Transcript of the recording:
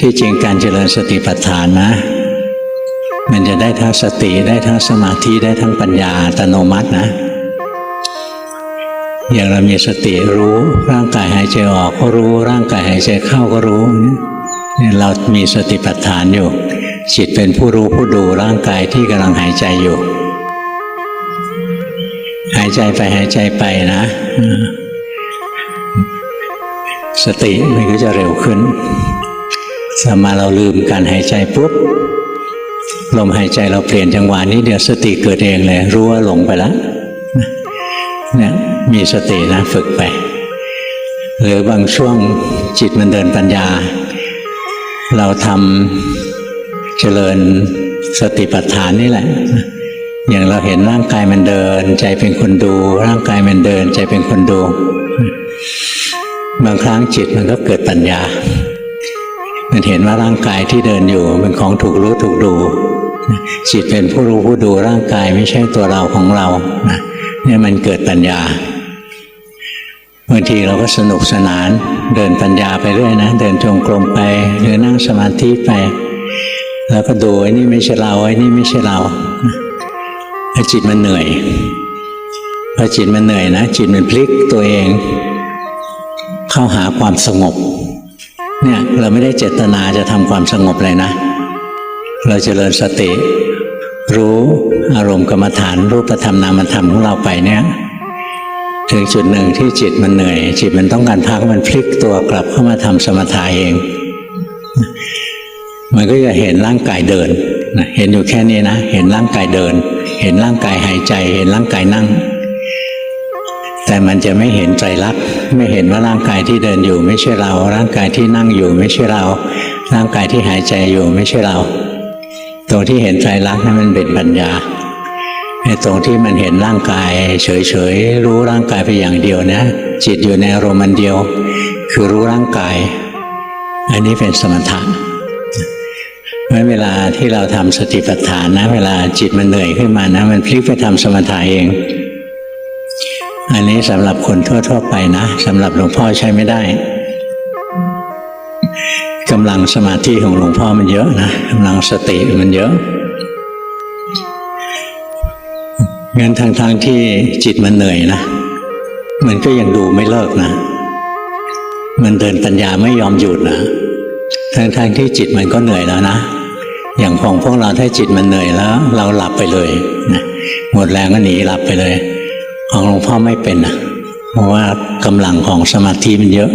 ที่จริงการเจริญสติปัฏฐานนะ มันจะได้ทั้งสติได้ทั้งสมาธิได้ทั้งปัญญาอัตโนมัตินะ อย่างเรามีสติรู้ร่างกายหายใจออกก็รู้ร่างกายหายใจเข้าก็รู้เนี่ยเรามีสติปัฏฐานอยู่จิตเป็นผู้รู้ผู้ดูร่างกายที่กำลังหายใจอยู่ หายใจไปหายใจไปนะ สติมันก็จะเร็วขึ้น สมมาเราลืมการหายใจปุ๊บลมหายใจเราเปลี่ยนจังหวะนี้เดี๋ยวสติเกิดเองเลย รู้ว่าหลงไปแล้วเนี่ยมีสตินะฝึกไป หรือบางช่วงจิตมันเดินปัญญา เราทำเจริญสติปัฏฐานนี่แหละ อย่างเราเห็นร่างกายมันเดิน ใจเป็นคนดู ร่างกายมันเดิน ใจเป็นคนดู บางครั้งจิตมันก็เกิดปัญญา มันเห็นว่าร่างกายที่เดินอยู่เป็นของถูกรู้ถูกดูจิตเป็นผู้รู้ผู้ดูร่างกายไม่ใช่ตัวเราของเราเนี่ยมันเกิดปัญญาบางทีเราก็สนุกสนานเดินปัญญาไปเรื่อยนะเดินจงกรมไปหรือนั่งสมาธิไป แล้วก็ดูไอ้นี่ไม่ใช่เราไอ้นี่ไม่ใช่เราแล้จิตมันเหนื่อยพอจิตมันเหนื่อยนะ จิตมันพลิกตัวเอง เข้าหาความสงบ เนี่ยเราไม่ได้เจตนาจะทำความสงบเลยนะ เราจเจริญสติ รู้อารมณ์กรรมฐานรูปธรรมนามธรรมของเราไปเนี่ยถึงจุดหนึ่งที่จิตมันเหนื่อย จิตมันต้องการพักมันพลิกตัวกลับเข้ามาทำสมถะเอง มันก็จะเห็นร่างกายเดินเห็นอยู่แค่นี้นะ เห็นร่างกายเดิน เห็นร่างกายหายใจ เห็นร่างกายนั่ง แต่มันจะไม่เห็นใจรักไม่เห็นว่าร่างกายที่เดินอยู่ไม่ใช่เรา ร่างกายที่นั่งอยู่ไม่ใช่เรา ร่างกายที่หายใจอยู่ไม่ใช่เรา ตรงที่เห็นใจรักนั้นมันเป็นปัญญาไอ้ตรงที่มันเห็นร่างกาย เฉยๆรู้ร่างกายไปอย่างเดียวนะ จิตอยู่ในอารมณ์อันเดียว คือรู้ร่างกาย อันนี้เป็นสมถะเมื่อเวลาที่เราทำสติปัฏฐานนะ เวลาจิตมันเหนื่อยขึ้นมานะ มันพลิกไปทำสมถะเอง อันนี้สำหรับคนทั่ว ๆ ไปนะสำหรับหลวงพ่อใช้ไม่ได้กำลังสมาธิของหลวงพ่อมันเยอะนะกำลังสติมันเยอะงั้นทางทางที่จิตมันเหนื่อยนะ มันก็ยังดูไม่เลิกนะ มันเดินปัญญาไม่ยอมหยุดนะทางทางที่จิตมันก็เหนื่อยแล้วนะ อย่างของพวกเราถ้าจิตมันเหนื่อยแล้ว เราหลับไปเลยนะหมดแรงก็หนีหลับไปเลย ของหลวงพ่อไม่เป็นนะเพราะว่ากำลังของสมาธิมันเยอะ